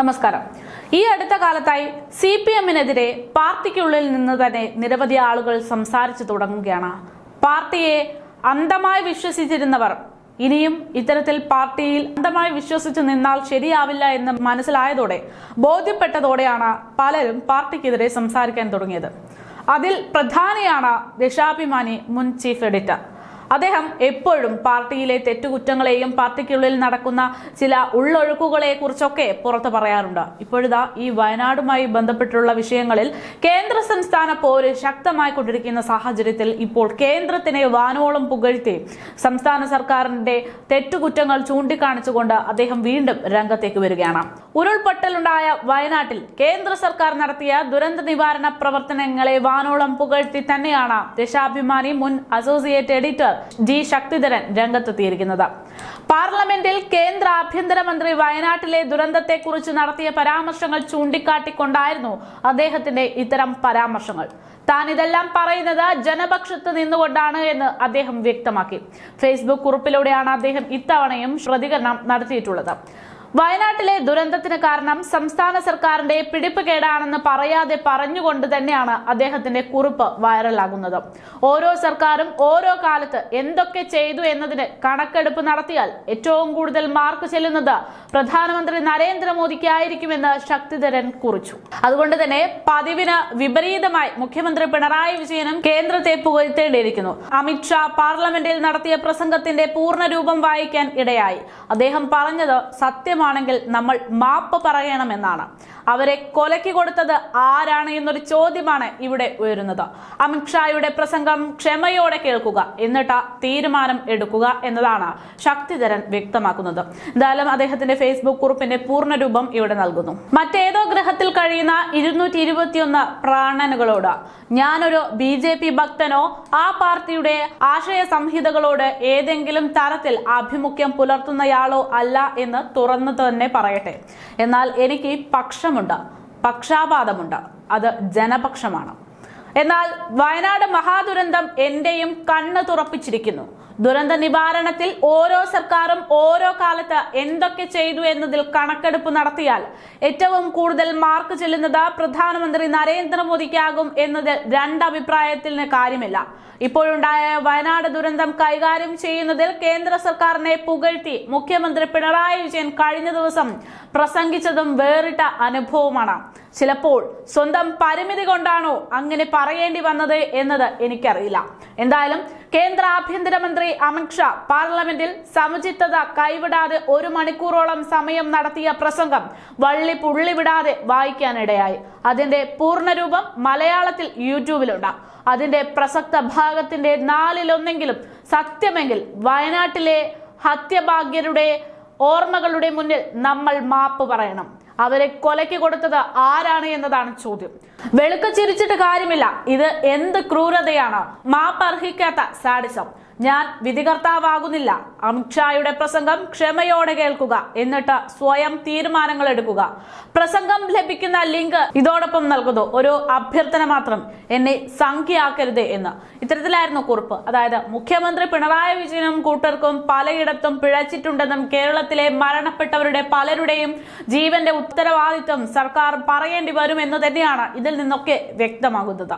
നമസ്കാരം. ഈ അടുത്ത കാലത്തായി സി പി എമ്മിനെതിരെ പാർട്ടിക്കുള്ളിൽ നിന്ന് തന്നെ നിരവധി ആളുകൾ സംസാരിച്ചു തുടങ്ങുകയാണ്. പാർട്ടിയെ അന്ധമായി വിശ്വസിച്ചിരുന്നവർ ഇനിയും ഇത്തരത്തിൽ പാർട്ടിയിൽ അന്ധമായി വിശ്വസിച്ചു നിന്നാൽ ശരിയാവില്ല എന്ന് മനസ്സിലായതോടെ ബോധ്യപ്പെട്ടതോടെയാണ് പലരും പാർട്ടിക്കെതിരെ സംസാരിക്കാൻ തുടങ്ങിയത്. അതിൽ പ്രധാനിയാണ് ദേശാഭിമാനി മുൻ ചീഫ് എഡിറ്റർ. അദ്ദേഹം എപ്പോഴും പാർട്ടിയിലെ തെറ്റുകുറ്റങ്ങളെയും പാർട്ടിക്കുള്ളിൽ നടക്കുന്ന ചില ഉള്ളൊഴുക്കുകളെ കുറിച്ചൊക്കെ പുറത്തു പറയാറുണ്ട്. ഇപ്പോഴിതാ ഈ വയനാടുമായി ബന്ധപ്പെട്ടുള്ള വിഷയങ്ങളിൽ കേന്ദ്ര സംസ്ഥാന പോര് ശക്തമായി കൊണ്ടിരിക്കുന്ന സാഹചര്യത്തിൽ ഇപ്പോൾ കേന്ദ്രത്തിനെ വാനോളം പുകഴ്ത്തി സംസ്ഥാന സർക്കാരിന്റെ തെറ്റുകുറ്റങ്ങൾ ചൂണ്ടിക്കാണിച്ചുകൊണ്ട് അദ്ദേഹം വീണ്ടും രംഗത്തേക്ക് വരികയാണ്. ഉരുൾപൊട്ടലുണ്ടായ വയനാട്ടിൽ കേന്ദ്ര സർക്കാർ നടത്തിയ ദുരന്ത നിവാരണ പ്രവർത്തനങ്ങളെ വാനോളം പുകഴ്ത്തി തന്നെയാണ് ദേശാഭിമാനി മുൻ അസോസിയേറ്റ് എഡിറ്റർ ജി ശക്തിധരൻ രംഗത്തെത്തിയിരിക്കുന്നത് പാർലമെന്റിൽ കേന്ദ്ര ആഭ്യന്തരമന്ത്രി വയനാട്ടിലെ ദുരന്തത്തെക്കുറിച്ച് നടത്തിയ പരാമർശങ്ങൾ ചൂണ്ടിക്കാട്ടിക്കൊണ്ടായിരുന്നു അദ്ദേഹത്തിന്റെ ഇത്തരം പരാമർശങ്ങൾ. താൻ ഇതെല്ലാം പറയുന്നത് ജനപക്ഷത്ത് നിന്നുകൊണ്ടാണ് എന്ന് അദ്ദേഹം വ്യക്തമാക്കി. ഫേസ്ബുക്ക് കുറിപ്പിലൂടെയാണ് അദ്ദേഹം ഇത്തവണയും പ്രതികരണം നടത്തിയിട്ടുള്ളത്. വയനാട്ടിലെ ദുരന്തത്തിന് കാരണം സംസ്ഥാന സർക്കാരിന്റെ പിടിപ്പ് കേടാണെന്ന് പറയാതെ പറഞ്ഞുകൊണ്ട് തന്നെയാണ് അദ്ദേഹത്തിന്റെ കുറിപ്പ് വൈറലാകുന്നത്. ഓരോ സർക്കാരും ഓരോ കാലത്ത് എന്തൊക്കെ ചെയ്തു എന്നതിന് കണക്കെടുപ്പ് നടത്തിയാൽ ഏറ്റവും കൂടുതൽ മാർക്ക് ചെല്ലുന്നത് പ്രധാനമന്ത്രി നരേന്ദ്രമോദിക്കായിരിക്കുമെന്ന് ശക്തിധരൻ കുറിച്ചു. അതുകൊണ്ട് തന്നെ പതിവിന് വിപരീതമായി മുഖ്യമന്ത്രി പിണറായി വിജയനും കേന്ദ്രത്തെ പുകഴ്ത്തേണ്ടിയിരിക്കുന്നു അമിത്ഷാ പാർലമെന്റിൽ നടത്തിയ പ്രസംഗത്തിന്റെ പൂർണരൂപം വായിക്കാൻ ഇടയായി. അദ്ദേഹം പറഞ്ഞത് സത്യമാണെങ്കിൽ നമ്മൾ മാപ്പ് പറയണമെന്നാണ്. അവരെ കൊലയ്ക്ക് കൊടുത്തത് ആരാണ് എന്നൊരു ചോദ്യമാണ് ഇവിടെ ഉയരുന്നത്. അമിത്ഷായുടെ പ്രസംഗം ക്ഷമയോടെ കേൾക്കുക എന്നിട്ട് തീരുമാനം എടുക്കുക എന്നതാണ് ശക്തിധരൻ വ്യക്തമാക്കുന്നത്. എന്തായാലും അദ്ദേഹത്തിന്റെ ഫേസ്ബുക്ക് കുറിപ്പിന്റെ പൂർണരൂപം ഇവിടെ നൽകുന്നു. മറ്റേതോ കഴിയുന്ന ഇരുന്നൂറ്റി ഇരുപത്തിയൊന്ന് പ്രാണനുകളോട്. ഞാനൊരു ബി ജെ പി ഭക്തനോ ആ പാർട്ടിയുടെ ആശയ സംഹിതകളോട് ഏതെങ്കിലും തരത്തിൽ ആഭിമുഖ്യം പുലർത്തുന്നയാളോ അല്ല എന്ന് തുറന്നു തന്നെ പറയട്ടെ. എന്നാൽ എനിക്ക് പക്ഷമുണ്ട് പക്ഷാപാതമുണ്ട് അത് ജനപക്ഷമാണ്. എന്നാൽ വയനാട് മഹാദുരന്തം എന്റെയും കണ്ണ് തുറപ്പിച്ചിരിക്കുന്നു. ദുരന്ത നിവാരണത്തിൽ ഓരോ സർക്കാരും ഓരോ കാലത്ത് എന്തൊക്കെ ചെയ്തു എന്നതിൽ കണക്കെടുപ്പ് നടത്തിയാൽ ഏറ്റവും കൂടുതൽ മാർക്ക് ചെല്ലുന്നത് പ്രധാനമന്ത്രി നരേന്ദ്രമോദിക്കാകും എന്നതിൽ രണ്ടഭിപ്രായത്തിന് കാര്യമില്ല. ഇപ്പോഴുണ്ടായ വയനാട് ദുരന്തം കൈകാര്യം ചെയ്യുന്നതിൽ കേന്ദ്ര സർക്കാരിനെ പുകഴ്ത്തി മുഖ്യമന്ത്രി പിണറായി വിജയൻ കഴിഞ്ഞ ദിവസം പ്രസംഗിച്ചതും വേറിട്ട അനുഭവമാണ്. ചിലപ്പോൾ സ്വന്തം പരിമിതി കൊണ്ടാണോ അങ്ങനെ പറയേണ്ടി വന്നത് എന്നത് എനിക്കറിയില്ല. എന്തായാലും കേന്ദ്ര ആഭ്യന്തരമന്ത്രി അമിത്ഷാ പാർലമെന്റിൽ സമുചിത്തത കൈവിടാതെ ഒരു മണിക്കൂറോളം സമയം നടത്തിയ പ്രസംഗം വള്ളി പുള്ളി വിടാതെ വായിക്കാനിടയായി. അതിന്റെ പൂർണരൂപം മലയാളത്തിൽ യൂട്യൂബിലുണ്ട്. അതിന്റെ പ്രസക്ത ഭാഗത്തിന്റെ നാലിലൊന്നെങ്കിലും സത്യമെങ്കിൽ വയനാട്ടിലെ ഹത്യഭാഗ്യരുടെ ഓർമ്മകളുടെ മുന്നിൽ നമ്മൾ മാപ്പ് പറയണം. അവരെ കൊലയ്ക്ക് കൊടുത്തത് ആരാണ് എന്നതാണ് ചോദ്യം. വെളുക്ക ചിരിച്ചിട്ട് കാര്യമില്ല. ഇത് എന്ത് ക്രൂരതയാണ്? മാപ്പർഹിക്കാത്ത സാഡിസം. ഞാൻ വിധികർത്താവാകുന്നില്ല. അമിത്ഷായുടെ പ്രസംഗം ക്ഷമയോടെ കേൾക്കുക. എന്നിട്ട് സ്വയം തീരുമാനങ്ങൾ എടുക്കുക. പ്രസംഗം ലഭിക്കുന്ന ലിങ്ക് ഇതോടൊപ്പം നൽകുന്നു. ഒരു അഭ്യർത്ഥന മാത്രം. എന്നെ സംഖ്യയാക്കരുത് എന്ന്. ഇത്തരത്തിലായിരുന്നു കുറിപ്പ്. അതായത് മുഖ്യമന്ത്രി പിണറായി വിജയനും കൂട്ടർക്കും പലയിടത്തും പിഴച്ചിട്ടുണ്ടെന്നും കേരളത്തിലെ മരണപ്പെട്ടവരുടെ പലരുടെയും ജീവന്റെ ഉത്തരവാദിത്വം സർക്കാർ പറയേണ്ടി വരും എന്ന് തന്നെയാണ് ഇതിൽ നിന്നൊക്കെ വ്യക്തമാകുന്നത്.